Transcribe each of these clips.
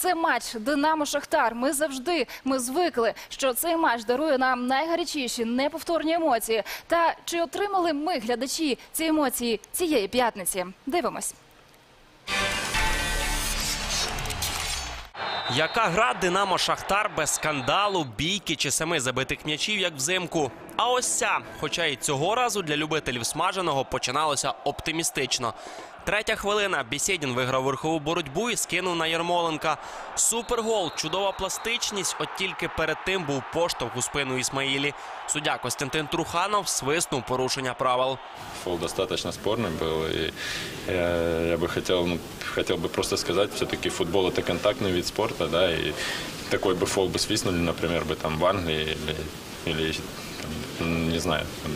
Це матч Динамо Шахтар. Ми завжди ми звикли, що цей матч дарує нам найгарячіші, неповторні емоції. Та чи отримали ми, глядачі, ці емоції цієї п'ятниці? Дивимось. Яка гра Динамо Шахтар без скандалу, бійки чи семи забитих м'ячів, як взимку? А ось ця, хоча і цього разу для любителів смаженого починалося оптимістично. Третя хвилина. Бісєдін виграв верхову боротьбу і скинув на Ярмоленка. Супергол, чудова пластичність. От тільки перед тим був поштовх у спину Ісмаїлі. Суддя Костянтин Труханов свиснув порушення правил. Фол достаточно спорный был, и я, я бы хотел, ну, хотел бы просто сказать, все-таки футбол это контактный вид спорта, да, и такой бы фол бы свистнули, например, бы там в Англии или, или там, не знаю, там,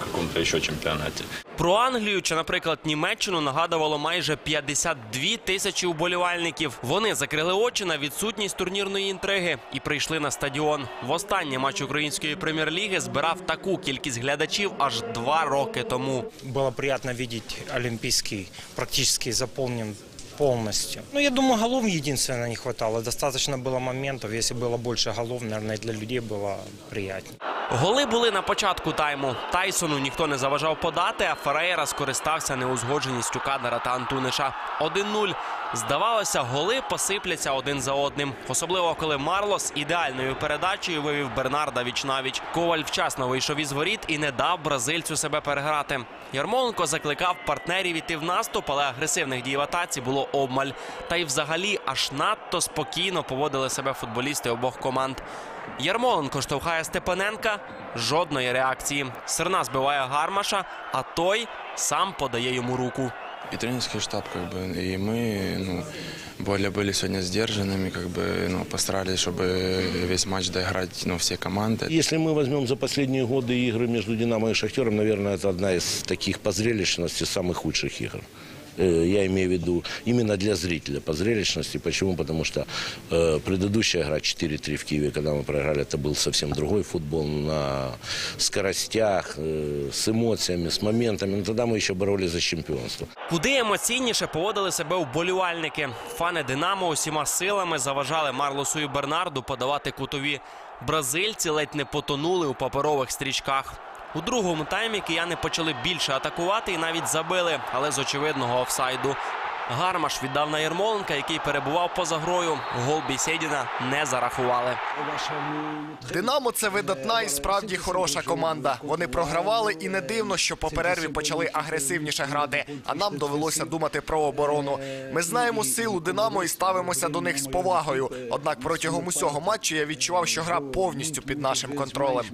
в каком-то еще чемпионате. Про Англію чи, наприклад, Німеччину нагадувало майже 52 тисячі уболівальників. Вони закрили очі на відсутність турнірної інтриги і прийшли на стадіон. Востаннє матч української прем'єр-ліги збирав таку кількість глядачів аж два роки тому. Было приятно видеть Олимпийский практически заполнен полностью. Ну, я думаю, голов единственное не хватало. Достаточно было моментов. Если было больше голов, наверное, для людей было приятнее. Голи були на початку тайму. Тайсону ніхто не заважав подати, а Ферейра скористався неузгодженістю Кадера та Антуниша. 1-0. Здавалося, голи посипляться один за одним. Особливо, коли Марлос ідеальною передачею вивів Бернарда віч-навіч. Коваль вчасно вийшов із воріт і не дав бразильцю себе переграти. Ярмоленко закликав партнерів іти в наступ, але агресивних дій в атаці було обмаль. Та й взагалі аж надто спокійно поводили себе футболісти обох команд. Ярмоленко штовхає Степаненка. Жодної реакції. Серна збиває Гармаша, а той сам подає йому руку. и тренерский штаб, как бы, и мы, ну, более были сегодня сдержанными, как бы, ну, постарались, чтобы весь матч доиграть, ну, все команды. Если мы возьмем за последние годы игры между «Динамо» и «Шахтером», наверное, это одна из таких по зрелищности самых худших игр. Э, Я имею в виду именно для зрителя по зрелищности. Почему? Потому что э, предыдущая игра 4-3 в Киеве, когда мы проиграли, это был совсем другой футбол на скоростях, э, с эмоциями, с моментами. Но тогда мы еще боролись за чемпионство. Куди емоційніше поводили себе вболівальники. Фани Динамо усіма силами заважали Марлосу і Бернарду подавати кутові. Бразильці ледь не потонули у паперових стрічках. У другому таймі кияни почали більше атакувати і навіть забили, але з очевидного офсайду. Гармаш віддав на Ярмоленка, який перебував поза грою. Гол Бісєдіна не зарахували. Динамо це видатна і справді хороша команда. Вони програвали, і не дивно, що по перерві почали агресивніше грати. А нам довелося думати про оборону. Ми знаємо силу Динамо і ставимося до них з повагою. Однак протягом усього матчу я відчував, що гра повністю під нашим контролем.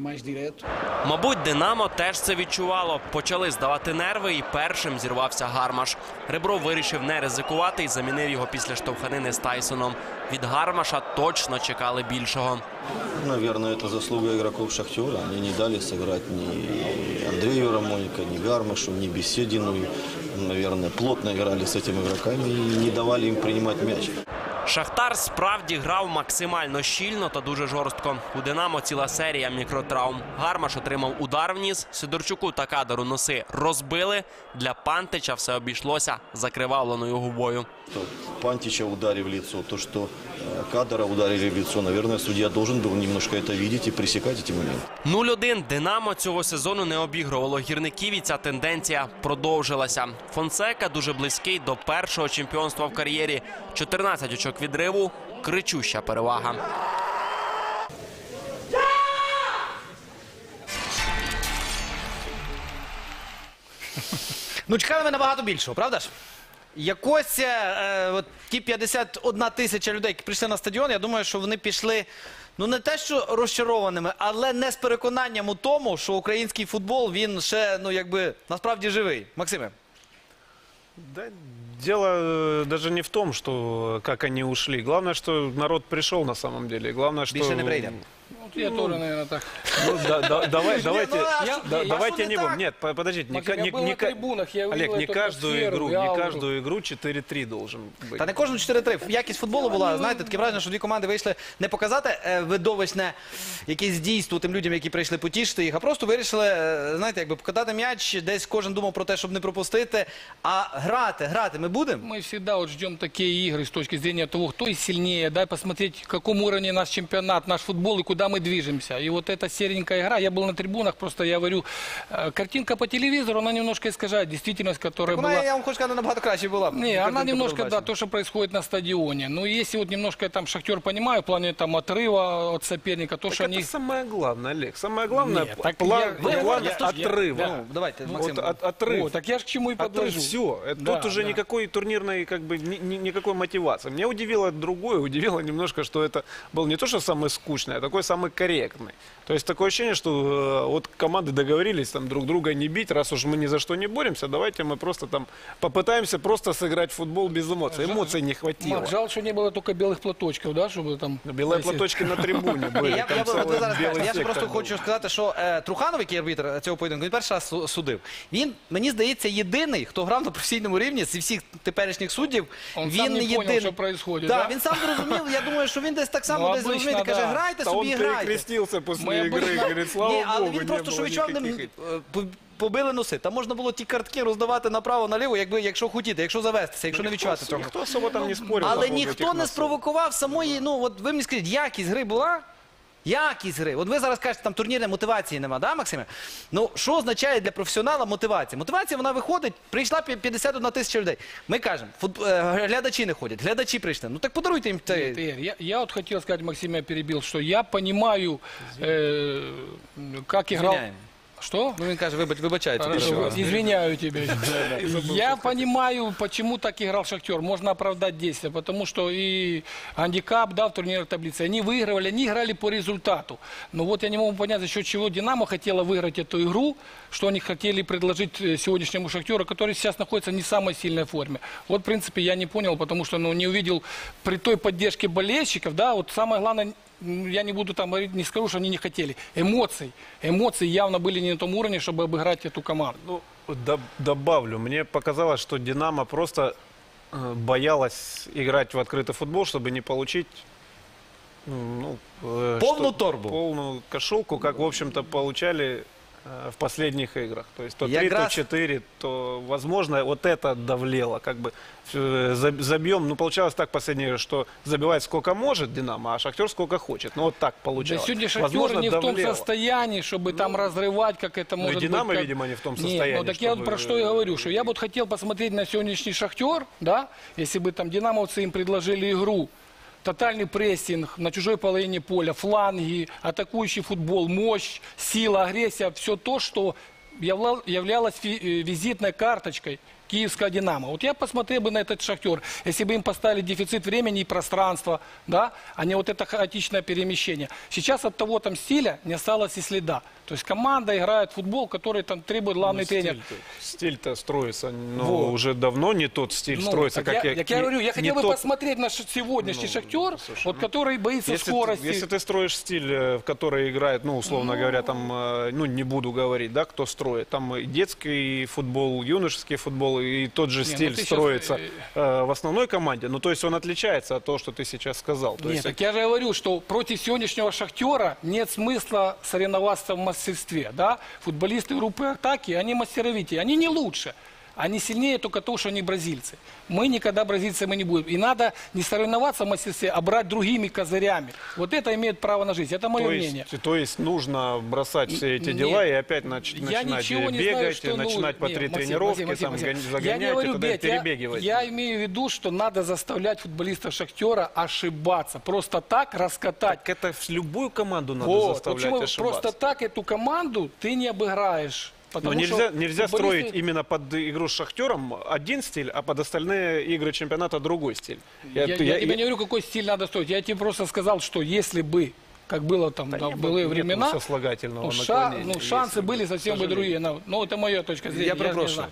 Мабуть, Динамо теж це відчувало. Почали здавати нерви, і першим зірвався Гармаш. Ребро вирішив не ризикувати і замінив його після штовханини з Тайсоном. Від Гармаша точно чекали більшого. Наверное, это заслуга игроков «Шахтера». Они не дали сыграть ни Андрею Рамоненко, ни Гармашу, ни Беседину. И, Наверное, плотно играли с этими игроками и не давали им принимать мяч. Шахтар справді грав максимально щільно та дуже жорстко. У Динамо ціла серія мікротравм. Гармаш отримав удар вниз. Сидорчуку та кадру носи розбили. Для Пантича все обійшлося закривавленою губою. То Пантича ударили в лицо, то, что э, Кадара ударили в лицо. Наверное, судья должен был немножко это видеть и пресекать эти моменты. 0-1 Динамо цього сезону не обігрувало гірників і ця тенденція продовжилася. Фонсека дуже близький до першого чемпіонства в кар'єрі. 14 очок відриву, кричуща перевага. Ну, чекали ми набагато більшого, правда ж? Якось е, от ті 51 тисяча людей, які прийшли на стадіон, я думаю, що вони пішли ну не те, що розчарованими, але не з переконанням у тому, що український футбол він ще ну якби насправді живий. Максиме. Да, дело э, даже не в том, что как они ушли. Главное, что народ пришел на самом деле. Главное, что... Больше не придем. Ну, я тоже, наверное, так. Ну, да- да- давай, давайте, ну, а Я- что- да- а давайте что не так? будем. Нет, по- подождите, не, Максим, ка- я не- был не на ка- трибунах, я Олег, увидел не эту каждую атмосферу, игру, не ауру. каждую игру 4-3 должен быть. Та не кожен 4-3. Якість футболу була, знаєте, таке враження, що дві команди вийшли не показати е, видовищне якесь дійство тим людям, які прийшли потішити їх, а просто вирішили, е, знаєте, якби покатати м'яч, десь кожен думав про те, щоб не пропустити. А грати, грати ми будемо? Мы всегда вот ждем такие игры с точки зрения того, кто и сильнее, дай посмотреть, в каком уровне наш чемпионат, наш футбол и куда мы движемся. И вот эта серенькая игра, я был на трибунах, просто я говорю, э, картинка по телевизору, она немножко искажает действительность, которая Вона, была... я вам хочу сказати, набагато краще була. Не, она немножко, да, то, что происходит на стадионе. Но если вот немножко там Шахтер понимаю, в плане там отрыва от соперника, то, Так что это они... самое главное, Олег. Самое главное, Нет, так план, я- план я- план я- я- отрыва. да. Ну, давайте, Максим. Вот от- отрыв. О, так я же к чему и подвожу. все. Да, Тут уже да. никакой турнирной, как бы, ни- ни- никакой мотивации. Меня удивило другое, удивило немножко, что это был не то, что самый скучный, а такой самый корректный. То есть такое ощущение, что э, вот команды договорились там друг друга не бить, раз уж мы ни за что не боремся, давайте мы просто там попытаемся просто сыграть в футбол без эмоций. Эмоций не хватило. Мак, жаль, что не было только белых платочков, да, чтобы там... Белые Если- платочки на трибуне Ні, были. Я, там я, целый от ви зараз белый кажете, я ж сектор просто был. хочу сказати, що е, Труханов, який арбітр цього поєдинку, він перший раз су- судив. Він, мені здається, єдиний, хто грав на професійному рівні зі всіх теперішніх суддів. Он він сам не єдиний. понял, що происходит, да, да? він сам зрозумів. Я думаю, що він десь так само Ну, десь обычно, зрозумів. Каже, да. грайте Да собі, он грайте. перекрестился после Мы игры, обычно- говорит, слава Ні, але богу, він не просто що было відчував, ним никаких е, по- побили носи. Там можна було ті картки роздавати направо-наліво, якби, якщо хотіти, якщо завестися, якщо не відчувати цього. Никто особо там не спорил. по Але поводу ніхто этих не носов. спровокував самої, ну от ви мені скажіть, якість гри була? Якість гри. От ви зараз кажете, там турнірної мотивації нема, да, Максиме? Ну, що означає для професіонала мотивація? Мотивація, вона виходить, прийшла пі- 51 тисяча людей. Ми кажемо, фут- е, глядачі не ходять, глядачі прийшли. Ну так подаруйте їм те. Нет, Игорь, я, я вот хотел сказать, Максим, я перебил, что я понимаю, э, как играл... Что? Ну він каже, вибач, вибачайте. Хорошо, извиняю тебя. Я понимаю, почему так играл Шахтер. Можно оправдать действия, потому что и гандикап, да, в турнирной таблице. Они выигрывали, они играли по результату. Но вот я не могу понять, за счет чего Динамо хотела выиграть эту игру, что они хотели предложить э, сегодняшнему Шахтеру, который сейчас находится не в самой сильной форме. Вот, в принципе, я не понял, потому что ну, не увидел при той поддержке болельщиков, да, вот самое главное, я не буду там говорить, не скажу, что они не хотели. Эмоций. Эмоции явно были не на том уровне, чтобы обыграть эту команду. Ну, вот доб- добавлю, мне показалось, что Динамо просто э, боялась играть в открытый футбол, чтобы не получить м, ну, э, Полную что- торбу. полную кошелку, как, в общем-то, получали э, в последних играх. То есть то Я 3, то раз- 4, то, возможно, вот это давлело. Как бы э, заб- забьем, ну, получалось так последние игры, что забивает сколько может Динамо, а Шахтер сколько хочет. Ну, вот так Да получалось. сегодня Шахтер Возможно, не в том давлело. состоянии, чтобы там разрывать, как это Ну, и может Динамо, быть. как- видимо, не в том Нет, состоянии, ну так я вот чтобы- про что и говорю, что я бы вот хотел посмотреть на сегодняшний Шахтер, да, если бы там динамовцы им предложили игру, тотальный прессинг на чужой половине поля, фланги, атакующий футбол, мощь, сила, агрессия, все то, что являлось э, визитной карточкой Киевского «Динамо». Вот я посмотрел бы на этот «Шахтер», если бы им поставили дефицит времени и пространства, да, а не вот это хаотичное перемещение. Сейчас от того там стиля не осталось и следа. То есть команда играет в футбол, который там требует главный Ну, тренер. Стиль-то, строится, но Вот. уже давно не тот стиль Ну, строится, как я, я, я говорю, я хотел бы тот. посмотреть на сегодняшний Ну, «Шахтер», слушай, вот ну, который боится Если, скорости. ты, если ты строишь стиль, э, в который играет, ну, условно говоря, там, э, ну, не буду говорить, да, кто строит, там и детский футбол, юношеский футбол, и тот же ну стиль ты щас, строится э, э, в основной команде, ну, то есть он отличается от того, что ты сейчас сказал. То Нет, есть так я же говорю, что против сегодняшнего «Шахтера» нет смысла соревноваться в мастерстве. Да? Футболисты группы атаки, они мастеровитее, они не лучше. Они сильнее только то, что они бразильцы. Мы никогда бразильцами не будем. И надо не соревноваться в мастерстве, а брать другими козырями. Вот это имеет право на жизнь. Это мое То мнение. есть, то есть нужно бросать все эти Нет. дела и опять нач- Я начинать ничего не бегать, знаю, что начинать ну, по не, три Максим, тренировки, Максим, там, Максим, гон- Максим. загонять я не говорю, и тогда бегать, я, перебегивать. я имею в виду, что надо заставлять футболистов Шахтера ошибаться. Просто так раскатать. Так это в любую команду надо Вот. заставлять Почему ошибаться. просто так эту команду ты не обыграешь. Но Потому нельзя, что нельзя футболисты- строить именно под игру с Шахтером один стиль, а под остальные игры чемпионата другой стиль. Я, ты- я тебе не говорю, какой стиль надо строить. Я тебе просто сказал, что если бы, как было там Да в былые нету времена, сослагательного ну, ша- ну, шансы бы, были совсем бы другие. Ну, ну, это моя точка зрения. Я знаю.